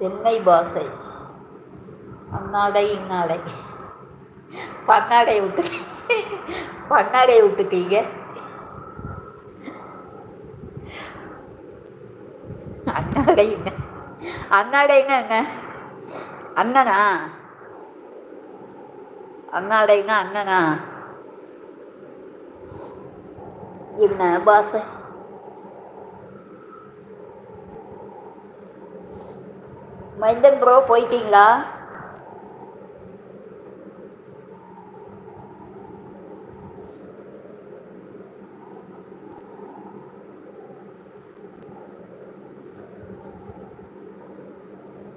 சென்னை பாஷை அண்ணாடை இன்னாடை. பன்னாடை விட்டு பன்னாடை விட்டுட்டீங்க அண்ணாடைங்க என்ன? அன்னாடைங்க அண்ணனா? அண்ணாடைங்க அண்ணனா? என்ன பாஷை மைந்தன் ப்ரோ போயிட்டீங்களா?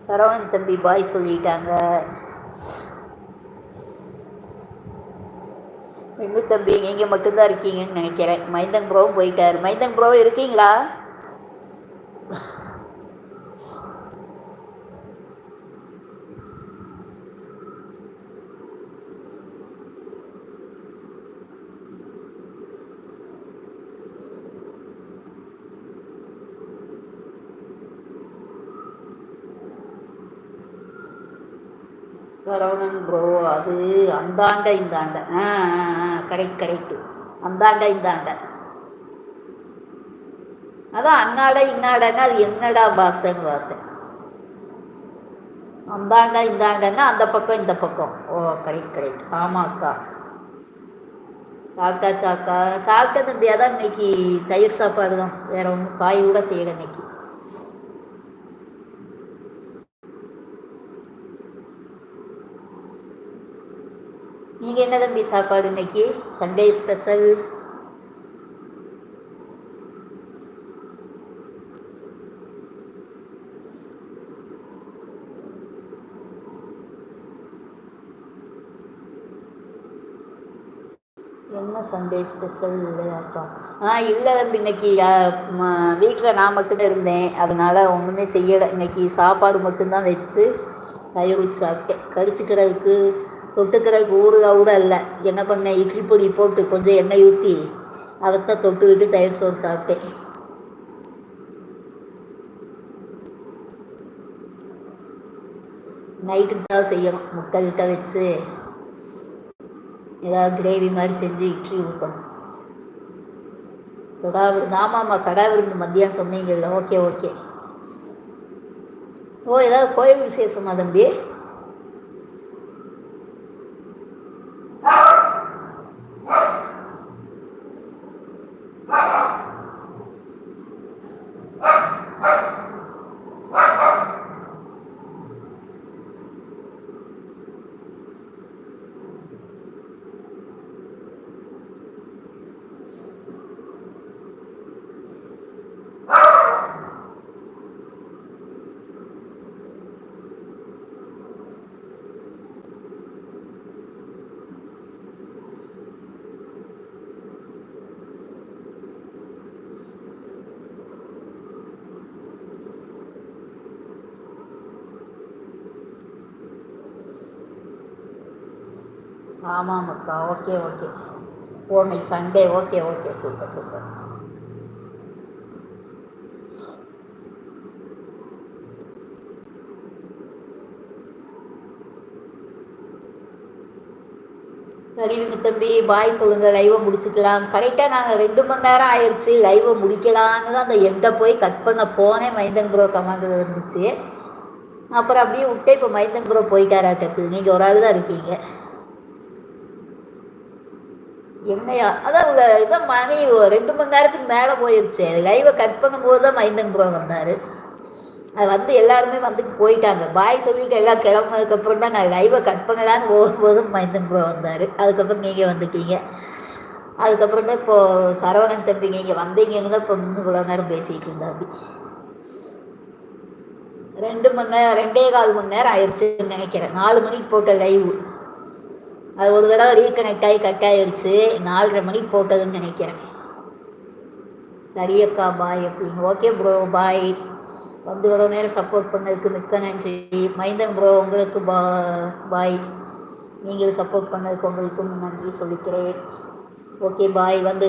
சரவணன் தம்பி பாய் சொல்லிட்டாங்க. எங்க தம்பி நீங்கள் மட்டும்தான் இருக்கீங்கன்னு நினைக்கிறேன். மைந்தன் ப்ரோவும் போயிட்டார். மைந்தன் ப்ரோ இருக்கீங்களா? சரவணன் ப்ரோ அது அந்தாண்ட இந்தாண்ட. ஆ கரெக்ட் கரெக்டு அந்தாண்ட இந்தாண்ட. அதான் அன்னாட இன்னாடன்னா அது என்னடா பாசன்னு பார்த்தேன். அந்தாங்க இந்தாங்கன்னா அந்த பக்கம் இந்த பக்கம். ஓ கரெக்ட் கரெக்ட் ஆமாக்கா. சாப்பிட்டாச்சாக்கா சாப்பிட்ட தம்பி. அதான் இன்னைக்கு தயிர் சாப்பாடு தான். வேற ஒன்றும் காய் கூட செய்யலை இன்னைக்கு. நீங்கள் என்ன தம்பி சாப்பாடு இன்னைக்கு? சண்டே ஸ்பெஷல் என்ன சண்டே ஸ்பெஷல் இல்லையாக்கா ஆ இல்லை தம்பி இன்னைக்கு வீட்டில் நான் மட்டும்தான் இருந்தேன். அதனால் ஒன்றுமே செய்யலை. இன்னைக்கு சாப்பாடு மட்டும்தான் வச்சு தயிர் ஊற்றி சாப்பிட்டேன். கடிச்சிக்கிறதுக்கு தொட்டுக்கிறதுக்கு ஊறுகாய் கூட இல்லை என்ன பண்ணேன் இட்லி பொடி போட்டு கொஞ்சம் எண்ணெய் ஊற்றி அதைத்தான் தொட்டு விட்டு தயிர் சோறு சாப்பிட்டேன். நைட்டுக்கு தான் செய்யணும். முட்டை கிட்ட வச்சு ஏதாவது கிரேவி மாதிரி செஞ்சு இட்லி ஊற்றணும் கடா விருந்து ஆமாம்மா கடா விருந்து மத்தியானம் சொன்னீங்கல்ல. Okay okay. ஓ ஏதாவது கோயில் விசேஷமா தம்பி? ஆமாம் அக்கா ஓகே ஓகே. ஓ Sunday okay okay. Super super. சரிங்க தம்பி பாய் சொல்லுங்கள் லைவை முடிச்சுக்கலாம். கரெக்டாக நாங்கள் ரெண்டு மணி நேரம் ஆயிடுச்சு லைவை முடிக்கலான்னு தான் அந்த எண்டை போய் கட் பண்ண போனேன். மைந்தன் ப்ரோ கமாண்ட் இருந்துச்சு. அப்புறம் அப்படியே விட்டு இப்போ மைந்தன் ப்ரோ போயிட்டாராட்டது நீங்கள் ஒரு ஆள் தான் இருக்கீங்க. என்னையா? அதான் அவங்க இதான் மணி ரெண்டு மணி நேரத்துக்கு மேலே போயிடுச்சு லைவை கட் பண்ணும்போது தான் மைந்தன் ப்ரோ வந்தார். அது வந்து எல்லாருமே வந்துட்டு போயிட்டாங்க. பாய் சொல்லிட்டு எல்லாம் கிளம்புனதுக்கப்புறம் தான் நான் லைவை கட் பண்ணலான்னு போகும்போது மைந்தன் ப்ரோ வந்தார். அதுக்கப்புறம் நீங்கள் வந்துட்டீங்க. அதுக்கப்புறம் தான் இப்போது சரவணன் தம்பி நீங்கள் வந்தீங்கன்னு தான் இப்போ இன்னும் இவ்வளோ நேரம் பேசிகிட்டு இருந்தாப்பி ரெண்டு மணி நேரம் ரெண்டே கால் மணி நேரம் ஆயிடுச்சுன்னு நினைக்கிறேன். நாலு மணிக்கு போட்ட லைவு அது ஒரு தடவை ரீகனெக்ட் ஆகி கட் ஆகிடுச்சு நாலரை மணிக்கு போட்டதுன்னு நினைக்கிறேன். சரியக்கா பாய் அப்படிங்க. ஓகே ப்ரோ பாய் வந்து வர நேரம் சப்போர்ட் பண்ணதுக்கு மிக்க நன்றி. மைந்தன் ப்ரோ உங்களுக்கு பா பாய் நீங்கள் சப்போர்ட் பண்ணதுக்கு உங்களுக்கும் நன்றி சொல்லிக்கிறேன். ஓகே பாய் வந்து